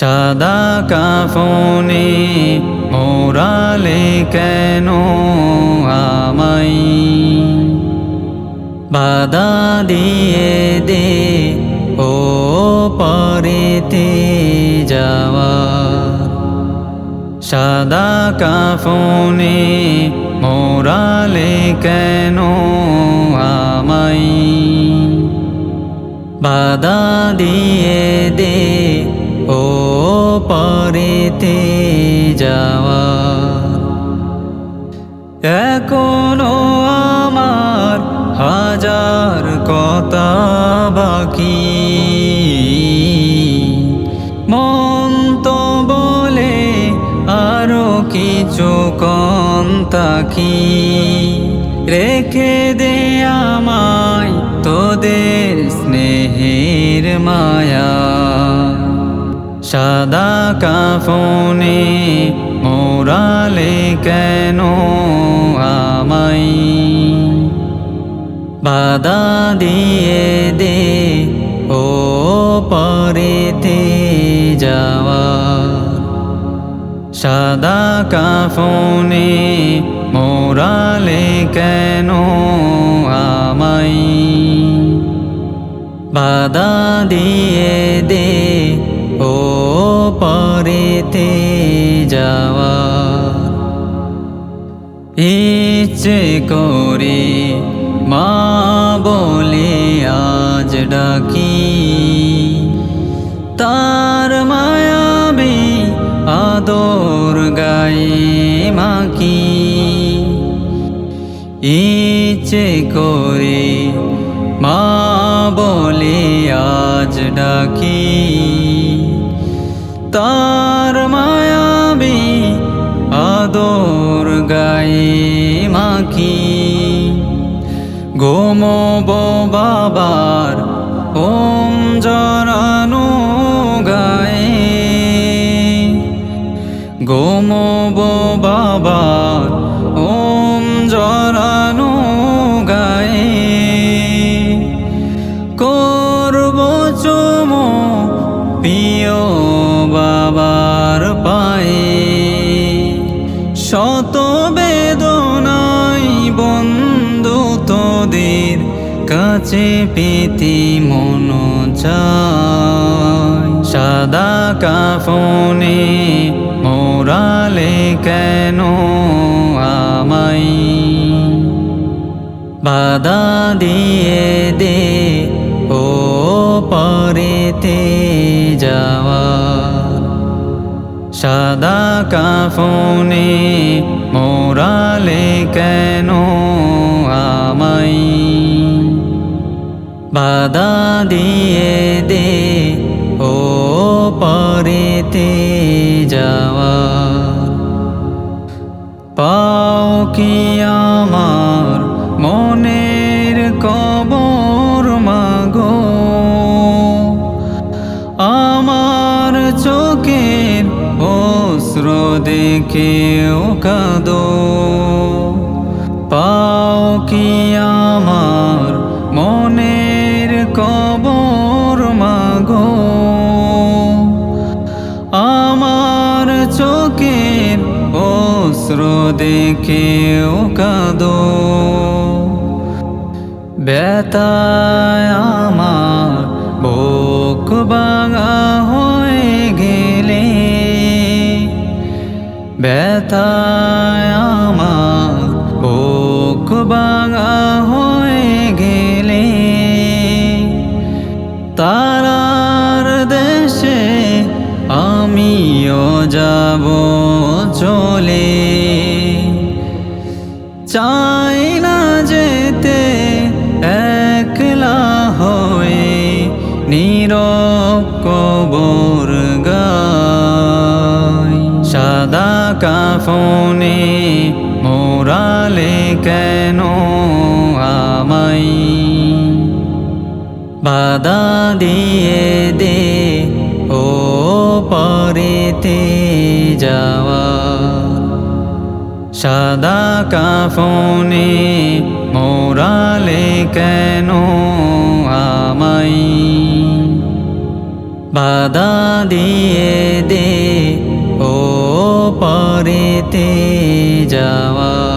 সাদা কাফনে মোরালে কেন আমাই বাধা দিয়ে দে, ও পরেতে যাওয়া। সাদা কাফনে মোরালে কেন আমাই বাধা দিয়ে দে, ও পরেতে যাওয়া। এখনও আমার হাজার কথা বাকি। মন তো বলে আরও কিছু কম তাকি। রেখে দে আমায় তোদের স্নেহের মায়া। সাদা কাফনে মোরালে কেন আমাই বাধা দিয়ে দে, ও পরেতে যাওয়া। সাদা কাফনে মোরালে কেন আমাই বাধা দিয়ে দে ও পরেতে যাওয়া, ইচ্ছে করে মা বলে আজ ডাকি। তার মায়াবী আদর গায়ে মাকি ইচ্ছে করে মা বলে আজ ডাকি। তার মায়াবী আদর গায়ে মাকি গোমব বাবার ওম জরানো গায়ে গোমব শত বেদনাই বন্ধু তোদের কাছে পেতে মন সাদা কাফনে মোরালে কেন আমাই বাধা দিয়ে দে ও পরেতে যাওয়া। সাদা কাফনে মোরালে কেন আমাই বাধা দিয়ে দে অস্ত্র দেখেও কাঁদো। পাও কি আমার মনের কবর মাগো? আমার চোখের অস্ত্র দেখেও কাঁদো। ব্যথায় ব্যথায় আমার বুক বাঙা হয়ে গেলে তারার দেশে আমিও যাব চলে। চাই না যেতে কাফনে মোরালে কেন আমাই বাধা দিয়ে দে, ও পরেতে যাওয়া। সাদা কাফনে মোরালে কেন আমাই বাধা দিয়ে দে ও পারেতে যাওয়া